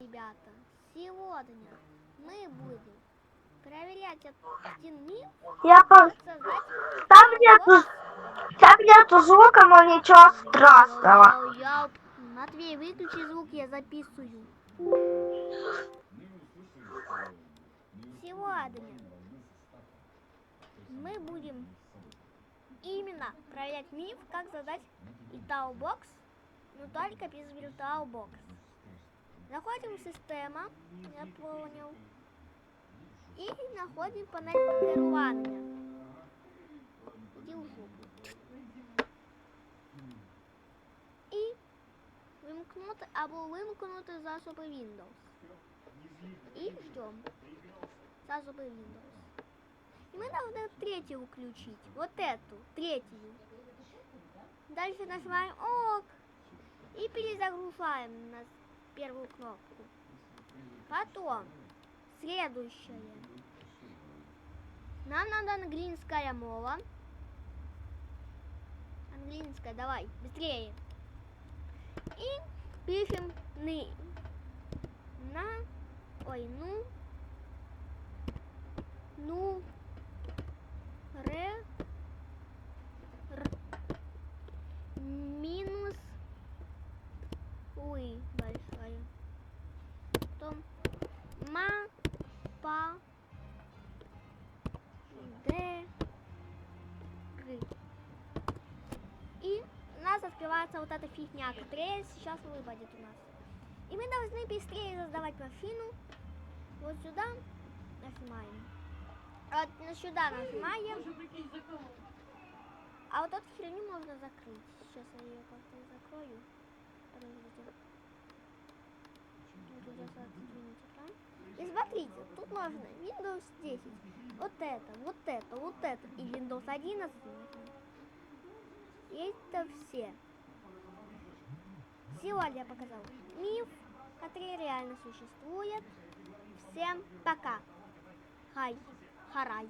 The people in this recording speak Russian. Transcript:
Ребята, сегодня мы будем проверять один миф, Я как создать Там нету, там нету звука, но ничего страшного. Я... Матвей, выключи звук, я записываю. Сегодня мы будем именно проверять миф, как создать Итау-бокс, но только без Virtual-бокс. Заходим в систему, я понял, и находим панель керування. Иди в жопу. І вимкнути або вимкнути засоби Windows. І ждем. Засоби Windows. И мы должны третью включить. Вот эту, третью. Дальше нажимаем ОК. И перезагружаем на первую кнопку. Потом, следующее. Нам надо английская мова. Английская, давай, быстрее. И пишем ны. На. Ой, ну. Ну. Уй, большая. Потом. Ма. Па. Д. Ры. И у нас открывается вот эта фигня, которая сейчас выпадет у нас. И мы должны быстрее создавать машину. Вот сюда нажимаем. Вот на сюда нажимаем. А вот эту херню можно закрыть. Сейчас я ее как-то закрою. И смотрите, тут можно Windows 10. Вот это, вот это, вот это. И Windows 11. И это все. Сегодня я показал миф, который реально существует. Всем пока. Хай. Харай.